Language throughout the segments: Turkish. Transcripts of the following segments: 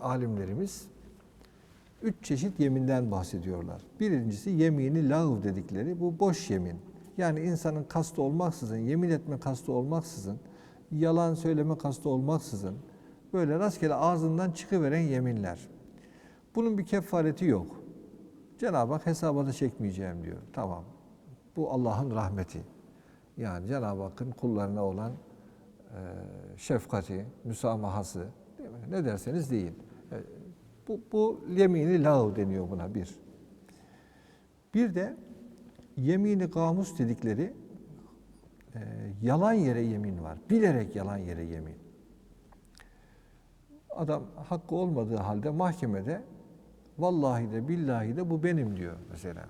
alimlerimiz üç çeşit yeminden bahsediyorlar. Birincisi yemini lağv dedikleri bu boş yemin. Yani insanın kastı olmaksızın, yemin etme kastı olmaksızın, yalan söyleme kastı olmaksızın böyle rastgele ağzından çıkıveren yeminler. Bunun bir kefareti yok. Cenab-ı Hak hesaba da çekmeyeceğim diyor. Tamam. Bu Allah'ın rahmeti. Yani Cenab-ı Hakk'ın kullarına olan şefkati, müsamahası, ne derseniz deyin. Bu, bu yemini lav deniyor buna bir. Bir de yemini gamus dedikleri e, yalan yere yemin var. Bilerek yalan yere yemin. Adam hakkı olmadığı halde mahkemede vallahi de billahi de bu benim diyor mesela.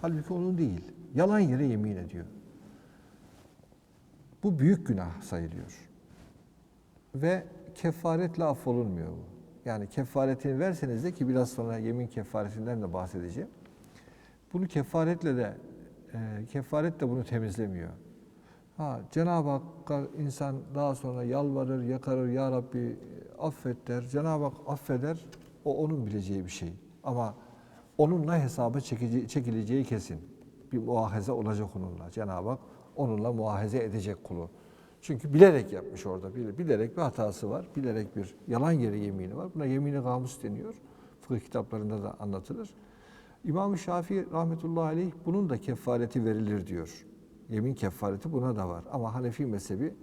Halbuki onun değil. Yalan yere yemin ediyor. Bu büyük günah sayılıyor. Ve kefaretle affolunmuyor bu. Yani kefaretini verseniz de ki biraz sonra yemin kefaretinden de bahsedeceğim. Bunu kefaretle de e, kefaret de bunu temizlemiyor. Ha Cenab-ı Hakk'a insan daha sonra yalvarır, yakarır, Ya Rabbi affet der. Cenab-ı Hak affeder. O onun bileceği bir şey. Ama onunla hesaba çekici- çekileceği kesin. Bir muahaze olacak onunla. Cenab-ı Hak onunla muahaze edecek kulu. Çünkü bilerek yapmış orada. Bile- Bilerek bir hatası var. Bilerek bir yalan yere yemini var. Buna yemini gamus deniyor. Fıkıh kitaplarında da anlatılır. İmam-ı Şafii rahmetullahi aleyh bunun da kefareti verilir diyor. Yemin kefareti buna da var. Ama Hanefi mezhebi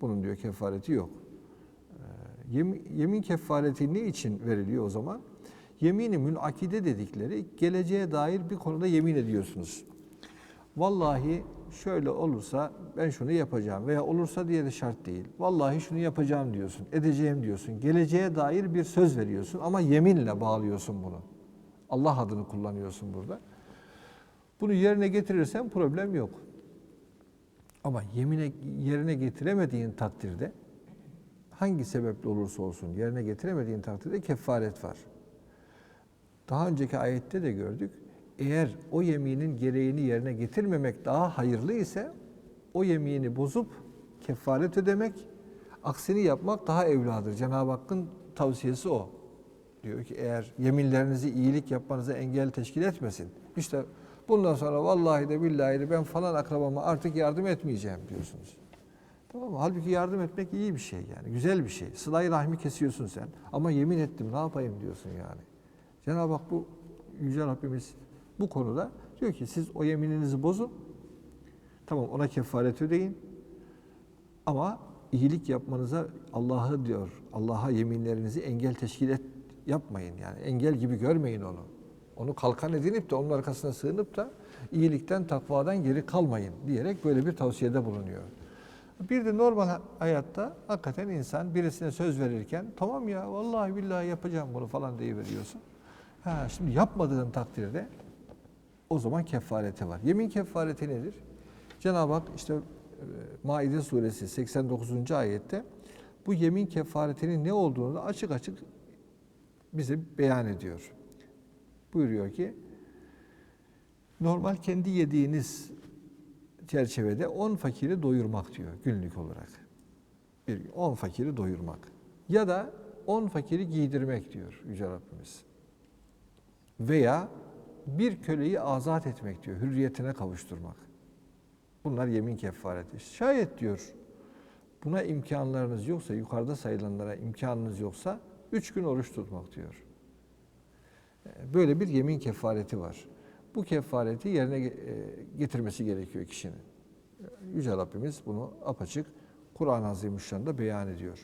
bunun diyor kefareti yok. Ee, Yemin, yemin kefareti ne için veriliyor o zaman? Yemini münakide dedikleri geleceğe dair bir konuda yemin ediyorsunuz. Vallahi şöyle olursa ben şunu yapacağım veya olursa diye de şart değil. Vallahi şunu yapacağım diyorsun, edeceğim diyorsun. Geleceğe dair bir söz veriyorsun ama yeminle bağlıyorsun bunu. Allah adını kullanıyorsun burada. Bunu yerine getirirsen problem yok. Ama yemine yerine getiremediğin takdirde hangi sebeple olursa olsun yerine getiremediğin takdirde kefaret var. Daha önceki ayette de gördük. Eğer o yeminin gereğini yerine getirmemek daha hayırlı ise o yemini bozup kefaret ödemek, aksini yapmak daha evladır. Cenab-ı Hakk'ın tavsiyesi o. Diyor ki eğer yeminlerinizi iyilik yapmanıza engel teşkil etmesin. İşte bundan sonra vallahi de billahi de ben falan akrabama artık yardım etmeyeceğim diyorsunuz. Tamam mı? Halbuki yardım etmek iyi bir şey yani. Güzel bir şey. Sıla-i rahmi kesiyorsun sen. Ama yemin ettim ne yapayım diyorsun yani. Cenab-ı Hak bu Yüce Rabbimiz bu konuda diyor ki siz o yemininizi bozun. Tamam ona kefaret ödeyin. Ama iyilik yapmanıza Allah'ı diyor. Allah'a yeminlerinizi engel teşkil et, yapmayın yani. Engel gibi görmeyin onu. Onu kalkan edinip de onun arkasına sığınıp da iyilikten, takvadan geri kalmayın diyerek böyle bir tavsiyede bulunuyor. Bir de normal hayatta hakikaten insan birisine söz verirken tamam ya vallahi billahi yapacağım bunu falan deyiveriyorsun. Ha, şimdi yapmadığın takdirde o zaman kefareti var. Yemin kefareti nedir? Cenab-ı Hak işte e, Maide suresi 89. ayette bu yemin kefaretinin ne olduğunu da açık açık bize beyan ediyor. Buyuruyor ki normal kendi yediğiniz çerçevede 10 fakiri doyurmak diyor günlük olarak. Bir 10 fakiri doyurmak. Ya da 10 fakiri giydirmek diyor Yüce Rabbimiz. Veya bir köleyi azat etmek diyor, hürriyetine kavuşturmak. Bunlar yemin kefareti. Şayet diyor buna imkanlarınız yoksa, yukarıda sayılanlara imkanınız yoksa üç gün oruç tutmak diyor. Böyle bir yemin kefareti var. Bu kefareti yerine e, getirmesi gerekiyor kişinin. Yüce Rabbimiz bunu apaçık Kur'an-ı Azimüşşan'da beyan ediyor.